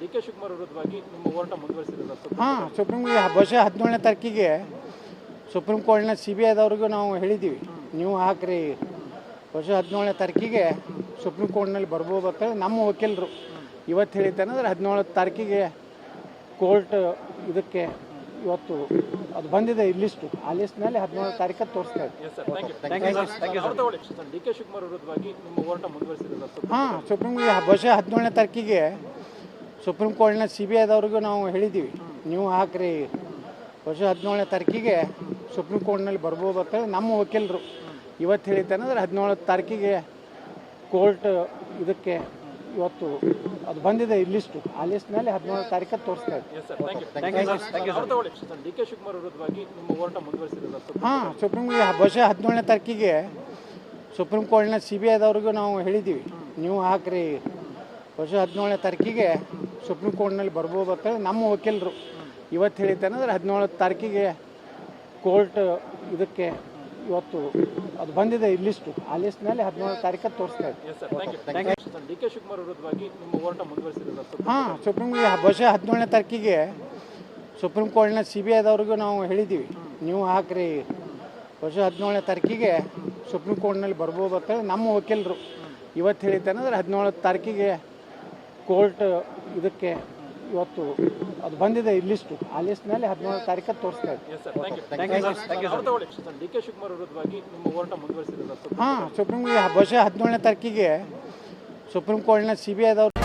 D K Shivakumar ವಿರುದ್ಧವಾಗಿ ನಿಮ್ಮ ಹೋರಾಟ ಮುಂದುವರಿಸಿರೋದು ಸುಪ್ರೀಂ ಹಾಂ ಸುಪ್ರೀಂ ಬಹುಶಃ ಹದಿನೇಳನೇ ತಾರೀಕಿಗೆ ಸುಪ್ರೀಂ ಕೋರ್ಟ್ನ ಸಿ ಬಿ ಐದವ್ರಿಗೂ ನಾವು ಹೇಳಿದ್ದೀವಿ. ನೀವು ಹಾಕ್ರಿ. ಬಹುಶಃ ಹದಿನೇಳನೇ ತಾರೀಕಿಗೆ ಸುಪ್ರೀಂ ಕೋರ್ಟ್ನಲ್ಲಿ ಬರ್ಬೋದು ಅಂತೇಳಿ ನಮ್ಮ ವಕೀಲರು ಇವತ್ತು ಹೇಳಿದ್ದೇನೆಂದ್ರೆ ಹದಿನೇಳು ತಾರೀಕಿಗೆ ಕೋರ್ಟ್ ಇದಕ್ಕೆ ಇವತ್ತು ಅದು ಬಂದಿದೆ ಈ ಲಿಸ್ಟು. ಆ ಲಿಸ್ಟ್ನಲ್ಲಿ ಹದಿನೇಳು ತಾರೀಕು ತೋರಿಸ್ತಾ ಇದೆ. Yes sir thank you thank you sir ತಗೊಳ್ಳಿ ಡಿ ಕೆ ಶಿವಕುಮಾರ್ ವಿರುದ್ಧವಾಗಿ ನಿಮ್ಮ ಹೋರಾಟ ಮುಂದುವರಿಸಿರೋದು ಸುಪ್ರೀಂ ಹಾಂ ಸುಪ್ರೀಂ ಬಹುಶಃ ಹದಿನೇಳನೇ ತಾರೀಕಿಗೆ ಸುಪ್ರೀಂ ಕೋರ್ಟ್ನ ಸಿ ಬಿ ಐದವ್ರಿಗೂ ನಾವು ಹೇಳಿದ್ದೀವಿ. ನೀವು ಹಾಕ್ರಿ. ವರ್ಷ ಹದಿನೇಳನೇ ತಾರೀಕಿಗೆ ಸುಪ್ರೀಂ ಕೋರ್ಟ್ನಲ್ಲಿ ಬರ್ಬೋದು ಅಂತೇಳಿ ನಮ್ಮ ವಕೀಲರು ಇವತ್ತು ಹೇಳಿದ್ದೇನೆಂದ್ರೆ ಹದಿನೇಳು ತಾರೀಕಿಗೆ ಕೋರ್ಟ್ ಇದಕ್ಕೆ ಇವತ್ತು ಅದು ಬಂದಿದೆ ಈ ಲಿಸ್ಟು. ಆ ಲಿಸ್ಟ್ನಲ್ಲಿ ಹದಿನೇಳು ತಾರೀಕು ತೋರಿಸ್ತಾ ಇದೆ yes sir thank you thank you sir ತಗೊಳ್ಳಿ. ಸರ್ ಡಿ ಕೆ ಶಿವಕುಮಾರ್ ವಿರುದ್ಧವಾಗಿ ನಿಮ್ಮ ಹೋರಾಟ ಮುಂದುವರಿಸಿರೋದು ಸುಪ್ರೀಂ ಹಾಂ ಸುಪ್ರೀಂ ಬಹುಶಃ ಹದಿನೇಳನೇ ತಾರೀಕಿಗೆ ಸುಪ್ರೀಂ ಕೋರ್ಟ್ನ ಸಿ ಬಿ ಐದವ್ರಿಗೂ ನಾವು ಹೇಳಿದ್ದೀವಿ. ನೀವು ಹಾಕ್ರಿ. ಬಹುಶಃ ಹದಿನೇಳನೇ ತಾರೀಕಿಗೆ ಸುಪ್ರೀಂ ಕೋರ್ಟ್ನಲ್ಲಿ ಬರ್ಬೋದು ಅಂತ ನಮ್ಮ ವಕೀಲರು ಇವತ್ತು ಹೇಳಿದ್ದೇನೆಂದ್ರೆ ಹದಿನೇಳು ತಾರೀಕಿಗೆ ಕೋರ್ಟ್ ಇದಕ್ಕೆ ಇವತ್ತು ಅದು ಬಂದಿದೆ ಈ ಲಿಸ್ಟು. ಆ ಲಿಸ್ಟ್ನಲ್ಲಿ ಹದಿನೇಳು ತಾರೀಕು ತೋರಿಸ್ತಾ ಇದೆ. ಹಾಂ ಸುಪ್ರೀಂ ಬಹುಶಃ ಹದಿನೇಳನೇ ತಾರೀಕಿಗೆ ಸುಪ್ರೀಂ ಕೋರ್ಟ್ನ ಸಿ ಬಿ ಐದವ್ರಿಗೂ ನಾವು ಹೇಳಿದ್ದೀವಿ. ನೀವು ಹಾಕ್ರಿ. ಬಹುಶಃ ಹದಿನೇಳನೇ ತಾರೀಕಿಗೆ ಸುಪ್ರೀಂ ಕೋರ್ಟ್ನಲ್ಲಿ ಬರ್ಬೋದು ಅಂತೇಳಿ ನಮ್ಮ ವಕೀಲರು ಇವತ್ತು ಹೇಳಿದ್ದೇನೆಂದ್ರೆ ಹದಿನೇಳು ತಾರೀಕಿಗೆ ಕೋರ್ಟ್ ಇದಕ್ಕೆ ಇವತ್ತು ಅದು ಬಂದಿದೆ ಈ ಲಿಸ್ಟು ಆ ಲಿಸ್ಟ್ನಲ್ಲಿ ಹದಿನೇಳು ತಾರೀಕು ತೋರಿಸ್ತಾ ಸುಪ್ರೀಂ ಹಾಂ ಸುಪ್ರೀಂ ಬಹುಶಃ ಹದಿನೇಳನೇ ತಾರೀಕಿಗೆ ಸುಪ್ರೀಂ ಕೋರ್ಟ್ನ ಸಿ ಬಿ ಐದವ್ರು